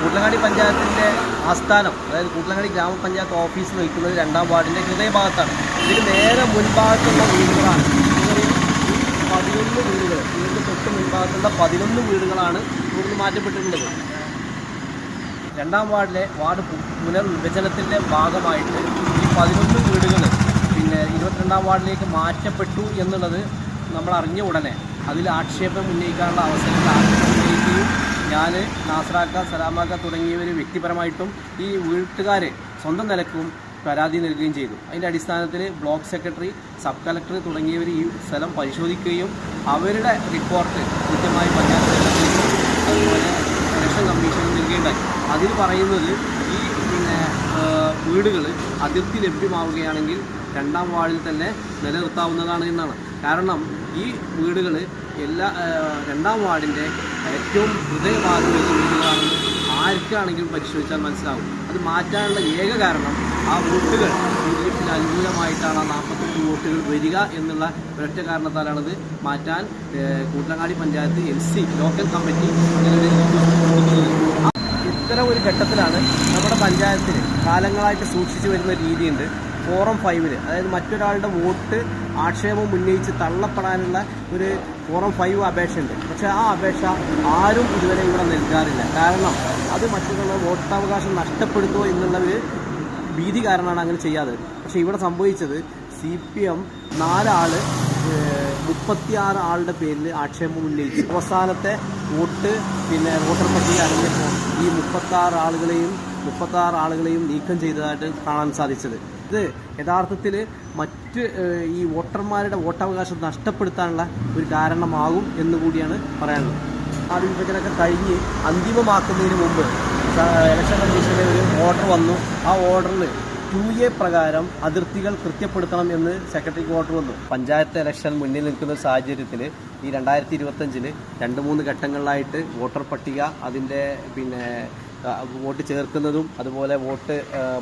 കൂട്ടലങ്ങാടി പഞ്ചായത്തിന്റെ ആസ്ഥാനം അതായത് കൂട്ടലങ്ങാടി ഗ്രാമപഞ്ചായത്ത് ഓഫീസ് നിൽക്കുന്നത് രണ്ടാം വാർഡിന്റെ ഹൃദയഭാഗത്താണ്. ഇതിന് നേരെ മുൻഭാഗത്തുള്ള വീടുകളാണ്. പതിനൊന്ന് വീടുകൾ ഇതിന്റെ തൊട്ട് മുൻഭാഗത്തുള്ള പതിനൊന്ന് വീടുകളാണ് ഇവിടുന്ന് മാറ്റപ്പെട്ടിട്ടുള്ളത്. രണ്ടാം വാർഡിലെ വാർഡ് പുനർവിഭജനത്തിന്റെ ഭാഗമായിട്ട് ഈ പതിനൊന്ന് വീടുകൾ പിന്നെ ഇരുപത്തിരണ്ടാം വാർഡിലേക്ക് മാറ്റപ്പെട്ടു എന്നുള്ളത് നമ്മൾ അറിഞ്ഞ ഉടനെ. അതിൽ ആക്ഷേപം ഉന്നയിക്കാനുള്ള അവസരങ്ങൾ ആക്ഷേപം ഉന്നയിക്കുകയും ഞാൻ നാസറാക്ക സലാമാക്ക തുടങ്ങിയവർ വ്യക്തിപരമായിട്ടും ഈ വീട്ടുകാർ സ്വന്തം നിലക്കും പരാതി നൽകുകയും ചെയ്തു. അതിന്റെ അടിസ്ഥാനത്തിൽ ബ്ലോക്ക് സെക്രട്ടറി സബ് കളക്ടർ തുടങ്ങിയവർ ഈ സ്ഥലം പരിശോധിക്കുകയും അവരുടെ റിപ്പോർട്ട് കൃത്യമായി പഞ്ചായത്ത് അതുപോലെ ഇലക്ഷൻ കമ്മീഷൻ നൽകേണ്ടായി അതിൽ പറയുന്നത് ഈ പിന്നെ വീടുകൾ അതിർത്തി ലഭ്യമാവുകയാണെങ്കിൽ രണ്ടാം വാർഡിൽ തന്നെ നിലനിർത്താവുന്നതാണ് എന്നാണ്. കാരണം ഈ വീടുകൾ എല്ലാ രണ്ടാം വാർഡിന്റെ ഏറ്റവും ഹൃദയഭാഗം വെച്ച വീടുകളാണെന്ന് ആർക്കാണെങ്കിലും പരിശോധിച്ചാൽ മനസ്സിലാവും. അത് മാറ്റാനുള്ള ഏക കാരണം ആ വോട്ടുകൾ യു ഡി എഫിന് അനുകൂലമായിട്ടാണ് ആ നാൽപ്പത്തെട്ട് വോട്ടുകൾ വരിക എന്നുള്ള ഒരൊറ്റ കാരണത്താലാണത് മാറ്റാൻ Koottangadi panchayat L C local committee അങ്ങനെ ഇത്തരം ഒരു ഘട്ടത്തിലാണ് നമ്മുടെ പഞ്ചായത്തിൽ കാലങ്ങളായിട്ട് സൂക്ഷിച്ചു വരുന്ന രീതിയുണ്ട്. ഫോറം ഫൈവിൽ. അതായത് മറ്റൊരാളുടെ വോട്ട് ആക്ഷേപം ഉന്നയിച്ച് തള്ളപ്പെടാനുള്ള ഒരു ഫോറം ഫൈവ് അപേക്ഷയുണ്ട് പക്ഷേ ആ അപേക്ഷ ആരും ഇതുവരെ ഇവിടെ നൽകാറില്ല. കാരണം അത് മറ്റുള്ള വോട്ടവകാശം നഷ്ടപ്പെടുത്തുമോ എന്നുള്ള ഒരു ഭീതി കാരണമാണ് അങ്ങനെ ചെയ്യാതെ പക്ഷേ ഇവിടെ സംഭവിച്ചത് സി പി എം നാലാൾ മുപ്പത്തിയാറ് ആളുടെ പേരിൽ ആക്ഷേപം ഉന്നയിച്ചു. അവസാനത്തെ വോട്ട് പിന്നെ വോട്ടർ പട്ടിക അറിഞ്ഞപ്പോൾ ഈ മുപ്പത്തി ആളുകളെയും മുപ്പത്താറ് ആളുകളെയും നീക്കം ചെയ്തതായിട്ട് കാണാൻ സാധിച്ചത്. ഇത് യഥാർത്ഥത്തിൽ മറ്റ് ഈ വോട്ടർമാരുടെ വോട്ടവകാശം നഷ്ടപ്പെടുത്താനുള്ള ഒരു കാരണമാകും എന്ന് കൂടിയാണ് പറയാനുള്ളത്. ആ വിഭജനമൊക്കെ കഴിഞ്ഞ് അന്തിമമാക്കുന്നതിന് മുമ്പ് ഇലക്ഷൻ കമ്മീഷന്റെ ഒരു ഓർഡർ വന്നു. ആ ഓർഡറിൽ ടു എ പ്രകാരം അതിർത്തികൾ കൃത്യപ്പെടുത്തണം എന്ന് സെക്രട്ടറിക്ക് ഓർഡർ വന്നു. പഞ്ചായത്ത് ഇലക്ഷൻ മുന്നിൽ നിൽക്കുന്ന സാഹചര്യത്തിൽ ഈ രണ്ടായിരത്തി ഇരുപത്തഞ്ചിൽ രണ്ട് മൂന്ന് ഘട്ടങ്ങളിലായിട്ട് വോട്ടർ പട്ടിക അതിന്റെ പിന്നെ വോട്ട് ചേർക്കുന്നതും അതുപോലെ വോട്ട്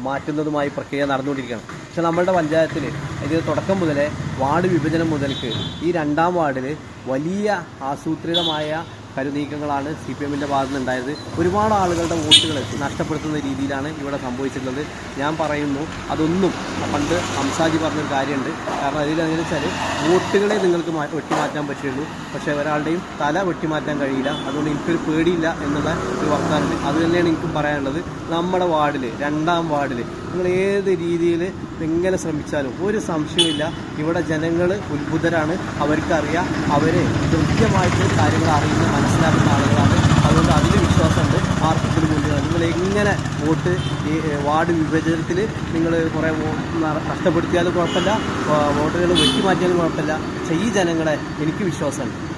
മാറ്റുന്നതുമായി പ്രക്രിയ നടന്നുകൊണ്ടിരിക്കുകയാണ്. പക്ഷെ നമ്മളുടെ പഞ്ചായത്തിൽ ഇത് തുടക്കം മുതലേ വാർഡ് വിഭജനം മുതൽക്ക് ഈ രണ്ടാം വാർഡിൽ വലിയ ആസൂത്രിതമായ കരുനീക്കങ്ങളാണ് സി പി എമ്മിന്റെ ഭാഗത്ത് നിന്നുണ്ടായത് ഒരുപാട് ആളുകളുടെ വോട്ടുകൾ നഷ്ടപ്പെടുത്തുന്ന രീതിയിലാണ് ഇവിടെ സംഭവിച്ചിട്ടുള്ളത്. ഞാൻ പറയുന്നു അതൊന്നും പണ്ട് ഹംസാജി പറഞ്ഞൊരു കാര്യമുണ്ട്. കാരണം അതിലെങ്ങനെ വെച്ചാൽ വോട്ടുകളെ നിങ്ങൾക്ക് വെട്ടിമാറ്റാൻ പറ്റുള്ളൂ പക്ഷേ ഒരാളുടെയും തല വെട്ടിമാറ്റാൻ കഴിയില്ല. അതുകൊണ്ട് എനിക്കൊരു പേടിയില്ല എന്നുള്ള ഒരു വർത്താനുണ്ട് അത് തന്നെയാണ് എനിക്കും പറയാനുള്ളത്. നമ്മുടെ വാർഡിൽ രണ്ടാം വാർഡിൽ നിങ്ങൾ ഏത് രീതിയിൽ എങ്ങനെ ശ്രമിച്ചാലും ഒരു സംശയമില്ല ഇവിടെ ജനങ്ങൾ ഉത്ഭുതരാണ് അവർക്കറിയാം. അവർ കൃത്യമായിട്ട് കാര്യങ്ങൾ അറിയുന്ന മനസ്സിലാക്കുന്ന ആളുകളാണ്. അതുകൊണ്ട് അതിൽ വിശ്വാസമുണ്ട്. ആർക്കും മുന്നിൽ നിങ്ങൾ എങ്ങനെ വോട്ട് ഈ വാർഡ് വിഭജനത്തിൽ നിങ്ങൾ കുറേ നഷ്ടപ്പെടുത്തിയാലും കുഴപ്പമില്ല. വോട്ടുകൾ വെട്ടിമാറ്റിയാലും കുഴപ്പമില്ല. പക്ഷേ ഈ ജനങ്ങളെ എനിക്ക് വിശ്വാസമുണ്ട്.